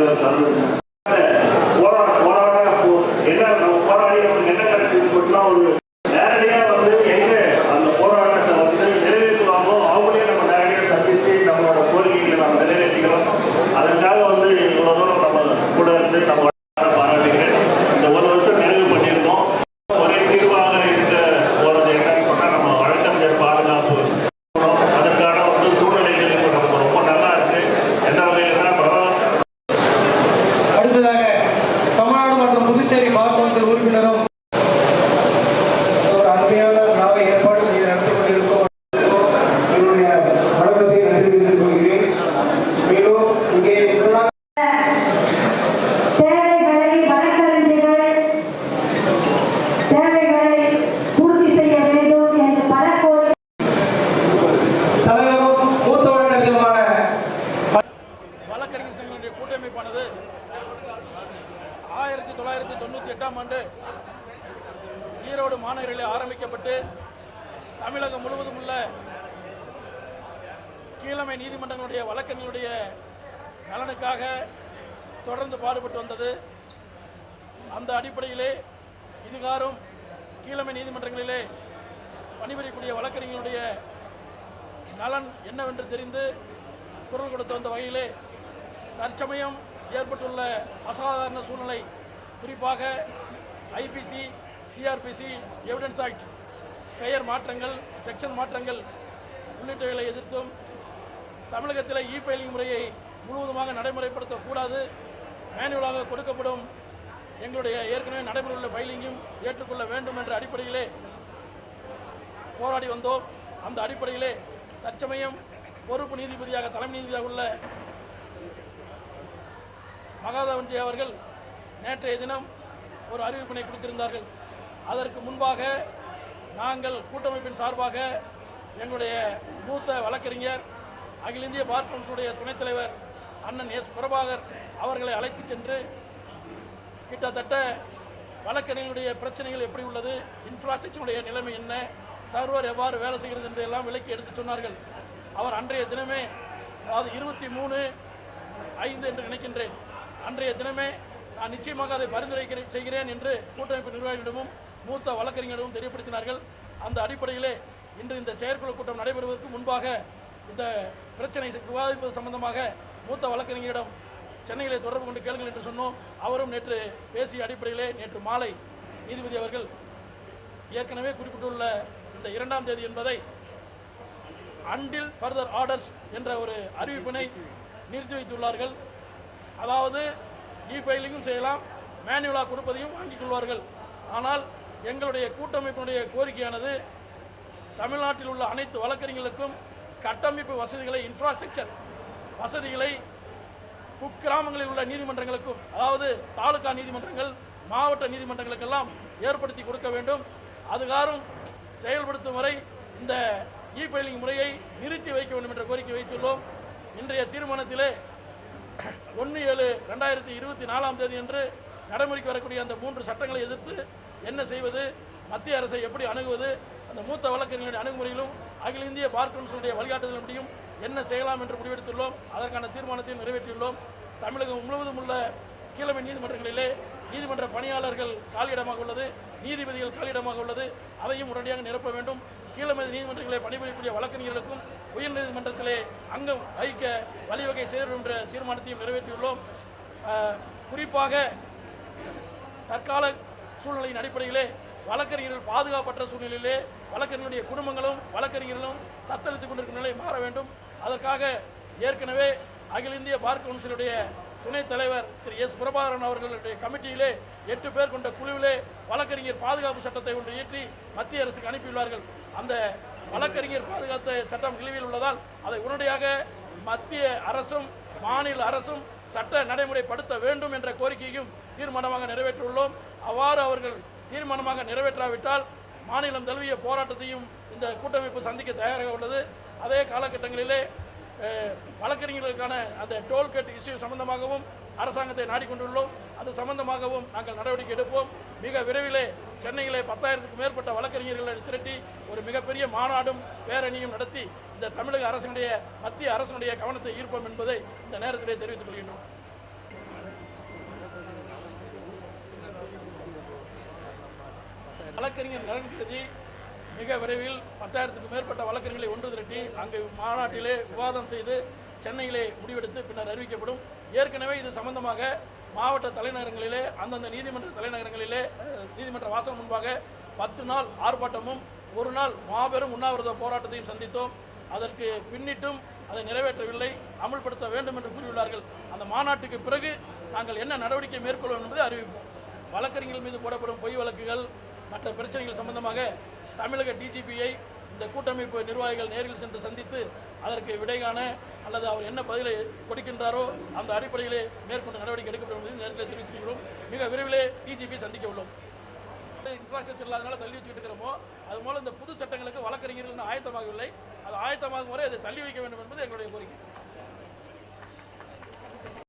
நம்ம தலைவர் पुदुचे मावट उ தொண்ணூற்றி ஆண்டு ஈரோடு மாநகரில் ஆரம்பிக்கப்பட்டு தமிழகம் முழுவதும் உள்ள கீழமை நீதிமன்றங்களுடைய வழக்கங்களுடைய நலனுக்காக தொடர்ந்து பாடுபட்டு வந்தது. அந்த அடிப்படையிலே இதுகாரும் கீழமை நீதிமன்றங்களிலே பணிபுரியக்கூடிய வழக்கறிஞர்களுடைய நலன் என்னவென்று தெரிந்து குரல் கொடுத்து வந்த வகையிலே தற்சமயம் ஏற்பட்டுள்ள அசாதாரண சூழ்நிலை குறிப்பாக ஐபிசி சிஆர்பிசி எவிடன்ஸ் ஆக்ட் பெயர் மாற்றங்கள் செக்ஷன் மாற்றங்கள் உள்ளிட்டவைகளை எதிர்த்தும் தமிழகத்தில் இ ஃபைலிங் முறையை முழுவதுமாக நடைமுறைப்படுத்தக்கூடாது. மேனுவலாக கொடுக்கப்படும் எங்களுடைய ஏற்கனவே நடைமுறையில் உள்ள ஃபைலிங்கும் ஏற்றுக்கொள்ள வேண்டும் என்ற அடிப்படையிலே போராடி வந்தோம். அந்த அடிப்படையிலே தற்சமயம் பொறுப்பு நீதிபதியாக தலைமை நீதிபதியாக உள்ள மகாதவன்ஜி அவர்கள் நேற்றைய தினம் ஒரு அறிவிப்பினை கொடுத்திருந்தார்கள். அதற்கு முன்பாக நாங்கள் கூட்டமைப்பின் சார்பாக எங்களுடைய மூத்த வழக்கறிஞர் அகில இந்திய பார் கவுன்சிலுடைய துணைத் தலைவர் அண்ணன் எஸ். பிரபாகர் அவர்களை அழைத்து சென்று கிட்டத்தட்ட வழக்கறிஞர்களுடைய பிரச்சனைகள் எப்படி உள்ளது இன்ஃப்ராஸ்ட்ரக்சருடைய நிலைமை என்ன சர்வர் எவ்வாறு வேலை செய்கிறது என்று எல்லாம் விலக்கி எடுத்து சொன்னார்கள். அவர் அன்றைய தினமே அதாவது இருபத்தி மூணு ஐந்து என்று நினைக்கின்றேன். அன்றைய தினமே நான் நிச்சயமாக அதை பரிந்துரை செய்கிறேன் என்று கூட்டமைப்பு நிர்வாகிகளிடமும் மூத்த வழக்கறிஞரிடமும் தெரியப்படுத்தினார்கள். அந்த அடிப்படையிலே இன்று இந்த செயற்குழு கூட்டம் நடைபெறுவதற்கு முன்பாக இந்த பிரச்சனை விவாதிப்பது சம்பந்தமாக மூத்த வழக்கறிஞரிடம் சென்னையிலே தொடர்பு கொண்டு கேளுங்கள் என்று சொன்னோம். அவரும் நேற்று பேசிய அடிப்படையிலே நேற்று மாலை நீதிபதி அவர்கள் ஏற்கனவே குறிப்பிட்டுள்ள இந்த இரண்டாம் தேதி என்பதை அன்டில் ஃபர்தர் ஆர்டர்ஸ் என்ற ஒரு அறிவிப்பினை நிறுத்தி வைத்துள்ளார்கள். அதாவது இ ஃபைலிங்கும் செய்யலாம் மேனுவலாக கொடுப்பதையும் வாங்கிக் கொள்வார்கள். ஆனால் எங்களுடைய கூட்டமைப்பினுடைய கோரிக்கையானது தமிழ்நாட்டில் உள்ள அனைத்து வழக்கறிஞர்களுக்கும் கட்டமைப்பு வசதிகளை இன்ஃப்ராஸ்ட்ரக்சர் வசதிகளை குக்கிராமங்களில் உள்ள நீதிமன்றங்களுக்கும் அதாவது தாலுகா நீதிமன்றங்கள் மாவட்ட நீதிமன்றங்களுக்கெல்லாம் ஏற்படுத்தி கொடுக்க வேண்டும். அதுகாரும் செயல்படுத்தும் வரை இந்த இ ஃபைலிங் முறையை நிறுத்தி வைக்க வேண்டும் என்ற கோரிக்கை வைத்துள்ளோம். இன்றைய தீர்மானத்திலே ஒன்று ஏழு ரெண்டாயிரத்தி இருபத்தி நாலாம் தேதி என்று நடைமுறைக்கு வரக்கூடிய அந்த மூன்று சட்டங்களை எதிர்த்து என்ன செய்வது மத்திய அரசை எப்படி அணுகுவது அந்த மூத்த வழக்கறிஞருடைய அணுகுமுறையிலும் அகில இந்திய பார் கவுன்சிலுடைய வழிகாட்டுதலின்படியும் என்ன செய்யலாம் என்று முடிவெடுத்துள்ளோம். அதற்கான தீர்மானத்தையும் நிறைவேற்றியுள்ளோம். தமிழகம் முழுவதும் உள்ள கீழமை நீதிமன்றங்களிலே நீதிமன்ற பணியாளர்கள் காலியிடமாக உள்ளது நீதிபதிகள் காலியிடமாக உள்ளது. அதையும் உடனடியாக நிரப்ப வேண்டும். கீழமை நீதிமன்றங்களை பணிபுரியக்கூடிய வழக்கறிஞர்களுக்கும் உயர்நீதிமன்றத்திலே அங்கம் வகிக்க வழிவகை சேரும் என்ற தீர்மானத்தையும் நிறைவேற்றியுள்ளோம். குறிப்பாக தற்கால சூழ்நிலையின் அடிப்படையிலே வழக்கறிஞர்கள் பாதுகாப்பற்ற சூழ்நிலையிலே வழக்கறிஞருடைய குடும்பங்களும் வழக்கறிஞர்களும் தத்தளித்துக் கொண்டிருக்கும் நிலை மாற வேண்டும். அதற்காக ஏற்கனவே அகில இந்திய பார் கவுன்சிலுடைய துணைத் தலைவர் திரு எஸ். பிரபாகரன் அவர்களுடைய கமிட்டியிலே எட்டு பேர் கொண்ட குழுவிலே வழக்கறிஞர் பாதுகாப்பு சட்டத்தை ஒன்று இயற்றி மத்திய அரசுக்கு அனுப்பியுள்ளார்கள். அந்த வழக்கறிஞர் பாதுகாத்த சட்டம் நிலுவையில் உள்ளதால் அதை உடனடியாக மத்திய அரசும் மாநில அரசும் சட்ட நடைமுறைப்படுத்த வேண்டும் என்ற கோரிக்கையும் தீர்மானமாக நிறைவேற்றியுள்ளோம். அவ்வாறு அவர்கள் தீர்மானமாக நிறைவேற்றாவிட்டால் மாநிலம் தழுவிய போராட்டத்தையும் இந்த கூட்டமைப்பு சந்திக்க தயாராக உள்ளது. அதே காலகட்டங்களிலே வழக்கறிஞர்களுக்கான அந்த டோல்கேட் இஷ்யூ சம்பந்தமாகவும் அரசாங்கத்தை நாடிக்கொண்டுள்ளோம். அது சம்பந்தமாகவும் நாங்கள் நடவடிக்கை எடுப்போம். மிக விரைவிலே சென்னையிலே பத்தாயிரத்துக்கு மேற்பட்ட வழக்கறிஞர்களை திரட்டி ஒரு மிகப்பெரிய மாநாடும் பேரணியும் நடத்தி இந்த தமிழக அரசினுடைய மத்திய அரசினுடைய கவனத்தை ஈர்ப்போம் என்பதை இந்த நேரத்திலே தெரிவித்துக் கொள்கின்றோம். வழக்கறிஞர் நலன் கருதி மிக விரைவில் பத்தாயிரத்துக்கு மேற்பட்ட வழக்கறிஞர்களை ஒன்று திரட்டி அங்கு மாநாட்டிலே விவாதம் செய்து சென்னையிலே முடிவெடுத்து பின்னர் அறிவிக்கப்படும். ஏற்கனவே இது சம்பந்தமாக மாவட்ட தலைநகரங்களிலே அந்தந்த நீதிமன்ற தலைநகரங்களிலே நீதிமன்ற வாசல் முன்பாக பத்து நாள் ஆர்ப்பாட்டமும் ஒரு நாள் மாபெரும் உண்ணாவிரத போராட்டத்தையும் சந்தித்தோம். அதற்கு பின்னிட்டும் அதை நிறைவேற்றவில்லை அமல்படுத்த வேண்டும் என்று கூறியுள்ளார்கள். அந்த மாநாட்டுக்கு பிறகு நாங்கள் என்ன நடவடிக்கை மேற்கொள்வோம் என்பதை அறிவிப்போம். வழக்கறிஞர்கள் மீது போடப்படும் பொய் வழக்குகள் மற்ற பிரச்சனைகள் சம்பந்தமாக தமிழக டிஜிபியை இந்த கூட்டமைப்பு நிர்வாகிகள் நேரில் சென்று சந்தித்து அதற்கு விடை காண அல்லது அவர் என்ன பதிலை கொடுக்கின்றாரோ அந்த அடிப்படையிலே மேற்கொண்டு நடவடிக்கை எடுக்கப்படும் என்று நேரத்தில் தெரிவித்திருக்கிறோம் மிக விரைவிலே டிஜிபி சந்திக்க உள்ளோம். இன்ஃப்ராஸ்ட்ரக்சர் இல்லாதனால தள்ளி வச்சுட்டு இருக்கிறோமோ அது மூலம் இந்த புது சட்டங்களுக்கு வழக்கறிஞர்கள் ஆயத்தமாகவில்லை. அது ஆயத்தமாகும் வரை அதை தள்ளி வைக்க வேண்டும் என்பது எங்களுடைய கோரிக்கை.